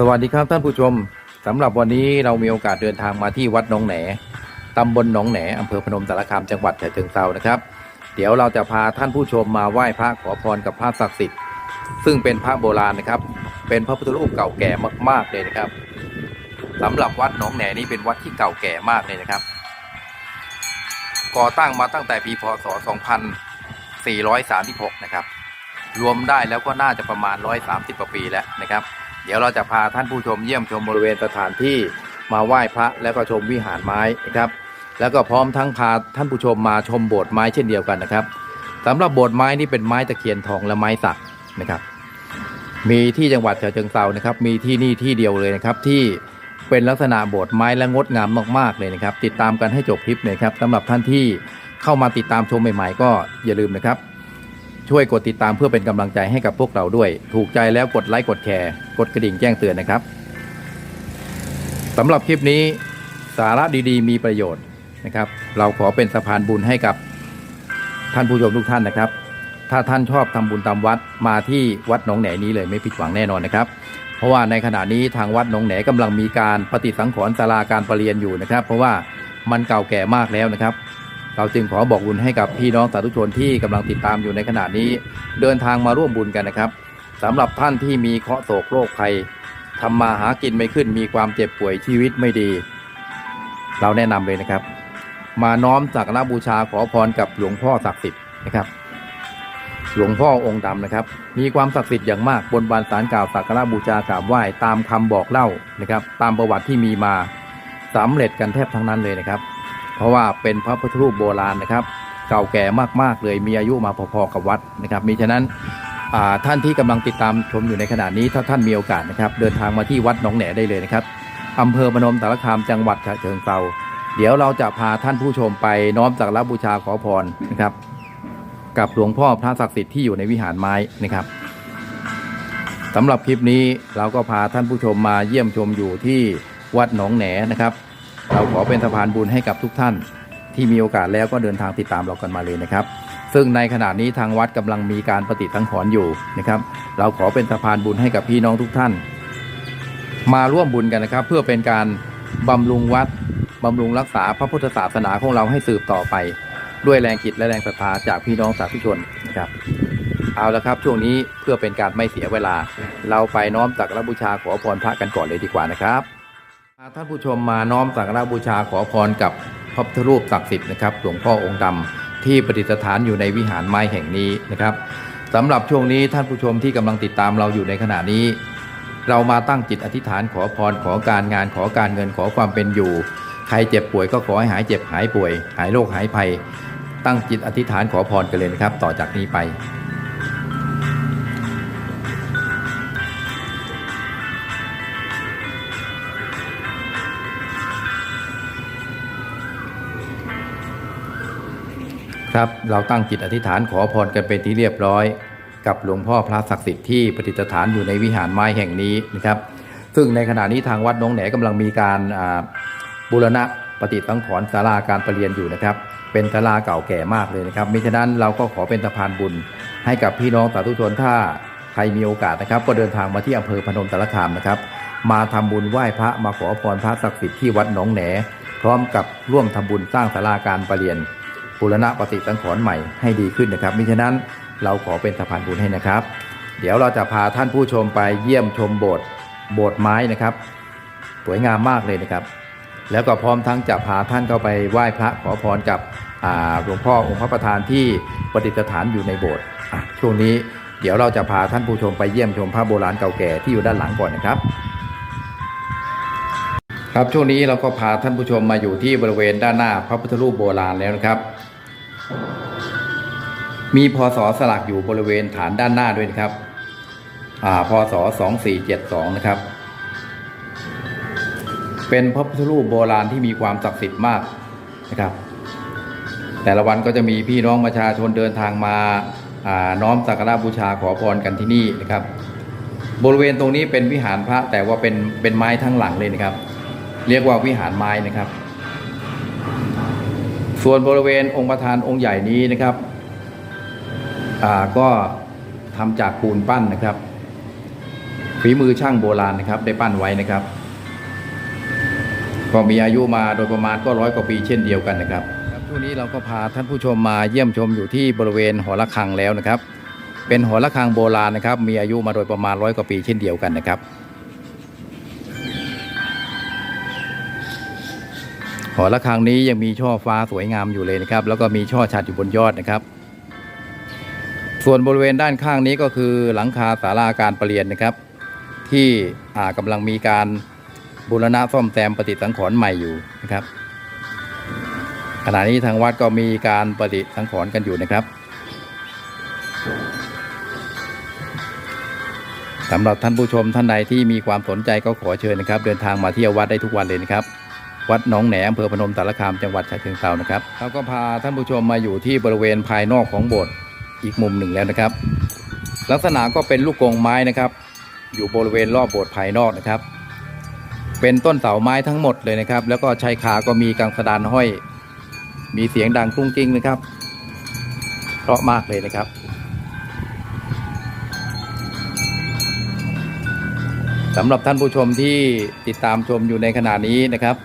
สวัสดีครับท่านผู้ชมสำหรับวันนี้เรามีโอกาสเดินทางมาที่วัดหนองแหนตำบลหนองแหนอำเภอพนมสารคามจังหวัดฉะเชิงเทรานะครับ เดี๋ยวเราจะพาท่านผู้ชมมาไหว้พระขอพรกับพระศักดิ์สิทธิ์ซึ่งเป็นพระโบราณนะครับ เป็นพระพุทธรูปเก่าแก่มาก ๆเลยนะครับสำหรับวัดหนองแหนนี้เป็นวัดที่เก่าแก่มากเลยนะครับ ก่อตั้งมาตั้งแต่ปีพศ 2436 นะครับ รวมได้แล้วก็น่าจะประมาณ 130กว่าปีแล้วนะครับ เดี๋ยวเราจะพาท่านผู้ชมเยี่ยมชมบริเวณสถานที่มาไหว้พระแล้วก็ชมวิหารไม้นะครับแล้วก็พร้อมทั้งพาท่านผู้ชมมาชมโบสถ์ไม้เช่นเดียวกันนะครับสำหรับโบสถ์ไม้นี่เป็นไม้ตะเคียนทองและไม้สักนะครับ มีที่จังหวัดฉะเชิงเทรานะครับ มีที่นี่ที่เดียวเลยนะครับ ที่เป็นลักษณะโบสถ์ไม้และงดงามมากๆเลยนะครับ ติดตามกันให้จบคลิปเลยครับสำหรับท่านที่เข้ามาติดตามชมใหม่ ๆ ก็อย่าลืมนะครับ ช่วยกดติดตามเพื่อเป็นกำลังใจให้กับพวกเราด้วย ถูกใจแล้วกดไลค์กดแชร์กดกระดิ่งแจ้งเตือนนะครับสำหรับคลิปนี้สาระดีๆ มีประโยชน์นะครับ เราขอเป็นสะพานบุญให้กับท่านผู้ชมทุกท่านนะครับ ถ้าท่านชอบทำบุญตามวัดมาที่วัดหนองแหนนี้เลยไม่ผิดหวังแน่นอนนะครับ เพราะว่าในขณะนี้ทางวัดหนองแหนกำลังมีการปฏิสังขรณ์ศาลาการประเรียนอยู่นะครับ เพราะว่ามันเก่าแก่มากแล้วนะครับ เราจึงขอบอกบุญให้กับพี่น้องสาธุชนที่กำลังติดตามอยู่ในขณะนี้ เดินทางมาร่วมบุญกันนะครับสำหรับท่านที่มีเคราะห์โศกโรคภัยทำมาหากินไม่ขึ้นมีความเจ็บป่วยชีวิตไม่ดี เราแนะนำเลยนะครับ มาน้อมสักการะบูชาขอพรกับหลวงพ่อศักดิ์สิทธิ์นะครับ หลวงพ่อองค์ดำนะครับ มีความศักดิ์สิทธิ์อย่างมากบนบานสารกล่าวสักการะบูชากราบไหว้ตามคำบอกเล่านะครับ ตามประวัติที่มีมาสำเร็จกันแทบทั้งนั้นเลยนะครับ เพราะว่าเป็นพระพุทธรูปโบราณนะครับ เก่าแก่มากๆเลยมีอายุมาพอๆกับวัดนะครับมีฉะนั้นท่านที่กำลังติดตามชมอยู่ในขณะนี้ถ้าท่านมีโอกาสนะครับ เดินทางมาที่วัดหนองแหนได้เลยนะครับอำเภอพนมสารคามจังหวัดฉะเชิงเทราเดี๋ยวเราจะพาท่านผู้ชมไปน้อมสักการบูชาขอพรนะครับ กับหลวงพ่อพระศักดิ์สิทธิ์ที่อยู่ในวิหารไม้นะครับสำหรับคลิปนี้เราก็พาท่านผู้ชมมาเยี่ยมชมอยู่ที่วัดหนองแหนนะครับ เราขอเป็นสะพานบุญให้กับทุกท่าน ที่มีโอกาสแล้วก็เดินทางติดตามเรากันมาเลยนะครับ ซึ่งในขณะนี้ทางวัดกำลังมีการปฏิสังขรณ์อยู่นะครับ เราขอเป็นสะพานบุญให้กับพี่น้องทุกท่าน มาร่วมบุญกันนะครับ เพื่อเป็นการบำรุงวัดบำรุงรักษาพระพุทธศาสนาของเราให้สืบต่อไป ด้วยแรงจิตและแรงศรัทธาจากพี่น้องสาธุชนนะครับเอาละครับช่วงนี้เพื่อเป็นการไม่เสียเวลา เราไปน้อมสักระบูชาขอพรพระกันก่อนเลยดีกว่านะครับ ท่านผู้ชมมาน้อมสักการะบูชาขอพรกับพระพุทธรูปศักดิ์สิทธิ์นะครับหลวงพ่อองค์ดำที่ประดิษฐานอยู่ในวิหารไม้แห่งนี้นะครับสำหรับช่วงนี้ท่านผู้ชมที่กำลังติดตามเราอยู่ในขณะนี้ เรามาตั้งจิตอธิษฐานขอพรขอการงานขอการเงินขอความเป็นอยู่ ใครเจ็บป่วยก็ขอให้หายเจ็บหายป่วย หายโรคหายภัย ตั้งจิตอธิษฐานขอพรกันเลยนะครับ ต่อจากนี้ไป ครับเราตั้งจิตอธิษฐานขอพรกันเป็นที่เรียบร้อย กับหลวงพ่อพระศักดิ์สิทธิ์ที่ประดิษฐานอยู่ในวิหารไม้แห่งนี้นะครับ ซึ่งในขณะนี้ทางวัดน้องแหนกำลังมีการบูรณะปฏิสังขรณ์ศาลาการประเรียนอยู่นะครับ เป็นศาลาเก่าแก่มากเลยนะครับมิฉะนั้นเราก็ขอเป็นสะพานบุญ ให้กับพี่น้องสาธุชนถ้าใครมีโอกาสนะครับ ก็เดินทางมาที่อำเภอพนมสารคามนะครับ มาทำบุญไหว้พระมาขอพรพระศักดิ์สิทธิ์ที่วัดหนองแหนพร้อมกับร่วมทำบุญสร้างศาลาการประเรียน บูรณะปฏิสังขรณ์ใหม่ให้ดีขึ้นนะครับมิฉะนั้นเราขอเป็นสะพานบุญให้นะครับ เดี๋ยวเราจะพาท่านผู้ชมไปเยี่ยมชมโบสถ์โบสถ์ไม้นะครับ สวยงามมากเลยนะครับ แล้วก็พร้อมทั้งจะพาท่านเข้าไปไหว้พระขอพรกับหลวงพ่อองค์พระประธานที่ประดิษฐานอยู่ในโบสถ์ช่วงนี้เดี๋ยวเราจะพาท่านผู้ชมไปเยี่ยมชมพระโบราณเก่าแก่ที่อยู่ด้านหลังก่อนนะครับ ครับช่วงนี้เราก็พาท่านผู้ชมมาอยู่ที่บริเวณด้านหน้าพระพุทธรูปโบราณแล้วนะครับ มีพศสลักอยู่บริเวณฐานด้านหน้าด้วยนะครับ อ่าพศ2472นะครับ เป็นพระพุทธรูปโบราณที่มีความศักดิ์สิทธิ์มากนะครับ แต่ละวันก็จะมีพี่น้องประชาชนเดินทางมาน้อมสักการะบูชาขอพรกันที่นี่นะครับ บริเวณตรงนี้เป็นวิหารพระแต่ว่าเป็นเป็นไม้ทั้งหลังเลยนะครับ เรียกว่าวิหารไม้นะครับ ส่วนบริเวณองค์ประธานองค์ใหญ่นี้นะครับก็ทำจากปูนปั้นนะครับฝีมือช่างโบราณนะครับ ได้ปั้นไว้นะครับ ก็มีอายุมาโดยประมาณก็ร้อยกว่าปีเช่นเดียวกันนะครับครับช่วงนี้เราก็พาท่านผู้ชมมาเยี่ยมชมอยู่ที่บริเวณหอระฆังแล้วนะครับ เป็นหอระฆังโบราณนะครับ มีอายุมาโดยประมาณร้อยกว่าปีเช่นเดียวกันนะครับ หอระฆังนี้ยังมีช่อฟ้าสวยงามอยู่เลยนะครับ แล้วก็มีช่อฉัดอยู่บนยอดนะครับ ส่วนบริเวณด้านข้างนี้ก็คือหลังคาศาลาการประเรียนนะครับ ที่อ่ากำลังมีการบูรณะซ่อมแซมปฏิสังขรณ์ใหม่อยู่นะครับ ขณะนี้ทางวัดก็มีการปฏิสังขรณ์กันอยู่นะครับสำหรับท่านผู้ชมท่านใดที่มีความสนใจก็ขอเชิญนะครับ เดินทางมาเที่ยววัดได้ทุกวันเลยนะครับ วัดหนองแหนอำเภอพนมสารคามจังหวัดฉะเชิงเทรานะครับเราก็พาท่านผู้ชมมาอยู่ที่บริเวณภายนอกของโบสถ์อีกมุมหนึ่งแล้วนะครับ ลักษณะก็เป็นลูกกงไม้นะครับ อยู่บริเวณรอบโบสถ์ภายนอกนะครับ เป็นต้นเสาไม้ทั้งหมดเลยนะครับ แล้วก็ชายคาก็มีกังสดานห้อย มีเสียงดังกุ้งกิ้งนะครับ เพราะมากเลยนะครับสำหรับท่านผู้ชมที่ติดตามชมอยู่ในขณะนี้นะครับ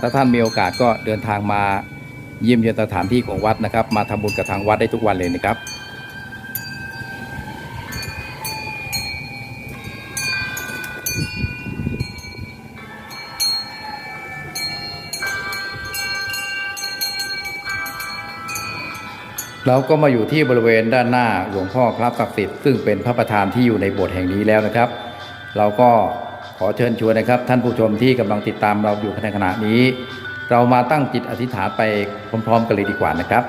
ถ้าท่านมีโอกาสก็เดินทางมาเยี่ยมเยียนสถานที่ของวัดนะครับ มาทำบุญกับทางวัดได้ทุกวันเลยนะครับเราก็มาอยู่ที่บริเวณด้านหน้าหลวงพ่อพระศักดิ์สิทธิ์ซึ่งเป็นพระประธานที่อยู่ในโบสถ์แห่งนี้แล้วนะครับ เราก็ ขอเชิญชวนนะครับ ท่านผู้ชมที่กำลังติดตามเราอยู่ในขณะนี้ เรามาตั้งจิตอธิษฐานไปพร้อมๆกันเลยดีกว่านะครับ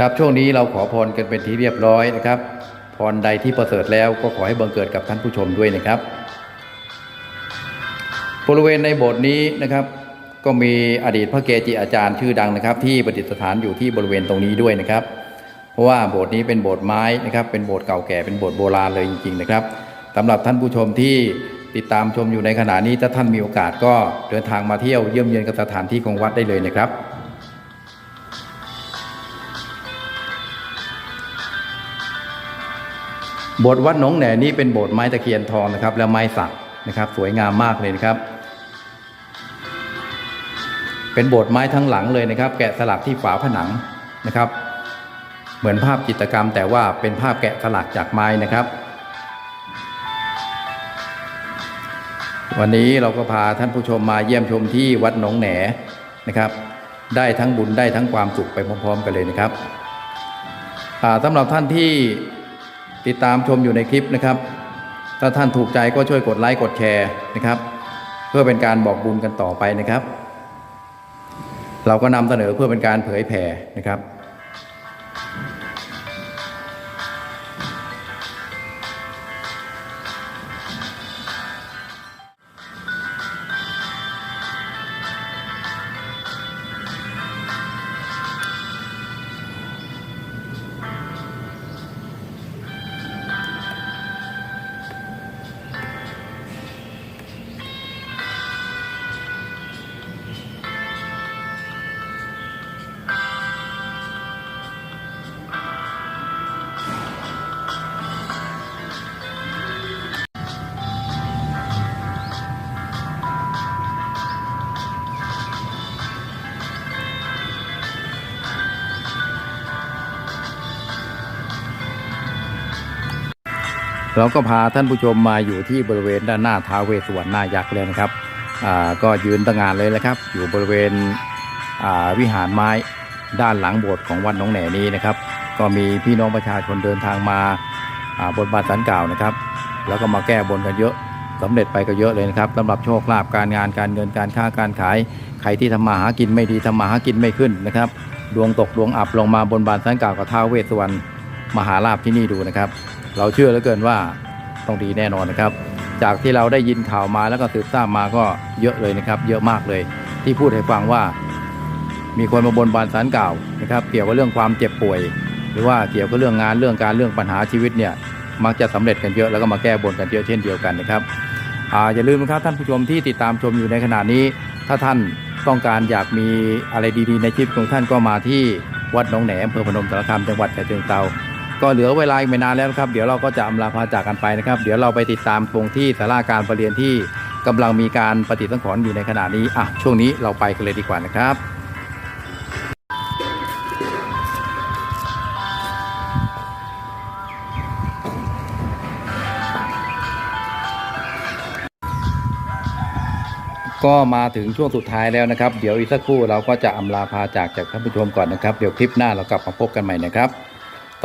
ครับช่วงนี้เราขอพรกันเป็นที่เรียบร้อยนะครับ พรใดที่ประเสริฐแล้วก็ขอให้บังเกิดกับท่านผู้ชมด้วยนะครับ บริเวณในโบสถ์นี้นะครับ ก็มีอดีตพระเกจิอาจารย์ชื่อดังนะครับ ที่ประดิษฐานอยู่ที่บริเวณตรงนี้ด้วยนะครับ เพราะว่าโบสถ์นี้เป็นโบสถ์ไม้นะครับ เป็นโบสถ์เก่าแก่เป็นโบสถ์โบราณเลยจริงๆนะครับสำหรับท่านผู้ชมที่ติดตามชมอยู่ในขณะนี้ถ้าท่านมีโอกาสก็เดินทางมาเที่ยวเยี่ยมเยียนกับสถานที่ของวัดได้เลยนะครับโบสถ์วัดหนองแหนนี้เป็นโบสถ์ไม้ตะเคียนทองนะครับ และไม้สักนะครับ สวยงามมากเลยนะครับ เป็นโบสถ์ไม้ทั้งหลังเลยนะครับ แกะสลักที่ฝาผนังนะครับ เหมือนภาพจิตรกรรม แต่ว่าเป็นภาพแกะสลักจากไม้นะครับ วันนี้เราก็พาท่านผู้ชมมาเยี่ยมชมที่วัดหนองแหนนะครับ ได้ทั้งบุญได้ทั้งความสุขไปพร้อมๆ กันเลยนะครับสำหรับท่านที่ติดตามชมอยู่ในคลิปนะครับ ถ้าท่านถูกใจก็ช่วยกดไลค์กดแชร์นะครับ เพื่อเป็นการบอกบุญกันต่อไปนะครับ เราก็นำเสนอเพื่อเป็นการเผยแผ่นะครับ เราก็พาท่านผู้ชมมาอยู่ที่บริเวณด้านหน้าท้าเวสวรรณหน้ายักษ์เลยนะครับอ่าก็ยืนตั้งงานเลยนะครับ อยู่บริเวณอ่าวิหารไม้ด้านหลังโบสถ์ของวัดหนองแหนนี้นะครับ ก็มีพี่น้องประชาชนเดินทางมาอ่าบนบานสันกล่าวนะครับ แล้วก็มาแก้บนกันเยอะสำเร็จไปก็เยอะเลยนะครับสำหรับโชคลาภการงานการเงินการค้าการขาย ใครที่ทำมาหากินไม่ดีทำมาหากินไม่ขึ้นนะครับดวงตกดวงอับลงมาบนบานสันกล่าวกับท้าเวสวรรณมหาลาภที่นี่ดูนะครับ เราเชื่อเหลือเกินว่าต้องดีแน่นอนนะครับ จากที่เราได้ยินข่าวมาแล้วก็สืบทราบมาก็เยอะเลยนะครับ เยอะมากเลย ที่พูดให้ฟังว่า มีคนมาบนบานสารกล่าวนะครับ เกี่ยวกับเรื่องความเจ็บป่วย หรือว่าเกี่ยวกับเรื่องงานเรื่องการเรื่องปัญหาชีวิตเนี่ยมักจะสำเร็จกันเยอะแล้วก็มาแก้บนกันเยอะเช่นเดียวกันนะครับออย่าลืมนะครับท่านผู้ชมที่ติดตามชมอยู่ในขณะนี้ ถ้าท่านต้องการอยากมีอะไรดีๆ ในชีวิตของท่านก็มาที่วัดหนองแหนอำเภอพนมสารคามจังหวัดฉะเชิงเทรา ก็เหลือเวลาอีกไม่นานแล้วนะครับ เดี๋ยวเราก็จะอำลาพาจากกันไปนะครับ เดี๋ยวเราไปติดตามตรงที่สาราการประเรียนที่กำลังมีการปฏิสังขรณ์อยู่ในขณะนี้อะช่วงนี้เราไปกันเลยดีกว่านะครับก็มาถึงช่วงสุดท้ายแล้วนะครับ เดี๋ยวอีกสักครู่เราก็จะอำลาพาจากจากท่านผู้ชมก่อนนะครับ เดี๋ยวคลิปหน้าเรากลับมาพบกันใหม่นะครับ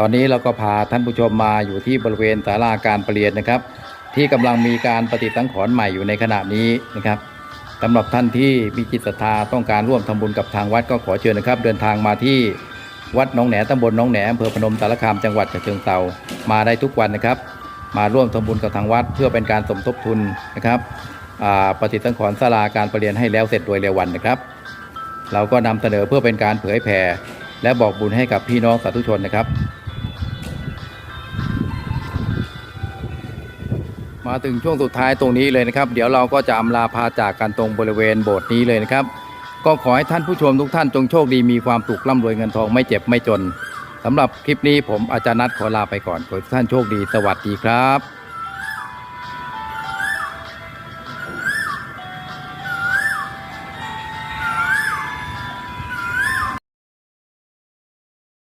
ตอนนี้เราก็พาท่านผู้ชมมาอยู่ที่บริเวณศาลาการประเรียนนะครับ ที่กำลังมีการปฏิสังขรณ์ใหม่อยู่ในขณะนี้นะครับสำหรับท่านที่มีจิตศรัทธาต้องการร่วมทำบุญกับทางวัดก็ขอเชิญนะครับ เดินทางมาที่วัดหนองแหนตำบลหนองแหนอำเภอพนมสารคามจังหวัดฉะเชิงเทรามาได้ทุกวันนะครับ มาร่วมทำบุญกับทางวัด เพื่อเป็นการสมทบทุนนะครับปฏิสังขรณ์ศาลาการประเรียนให้แล้วเสร็จโดยเร็ววันนะครับ เราก็นำเสนอเพื่อเป็นการเผยแผ่และบอกบุญให้กับพี่น้องสาธุชนนะครับ มาถึงช่วงสุดท้ายตรงนี้เลยนะครับ เดี๋ยวเราก็จะอำลาพาจากกันตรงบริเวณโบสถ์นี้เลยนะครับ ก็ขอให้ท่านผู้ชมทุกท่านจงโชคดีมีความสุขร่ำรวยเงินทองไม่เจ็บไม่จนสำหรับคลิปนี้ผมอาจารย์นัทขอลาไปก่อนขอทุกท่านโชคดีสวัสดีครับ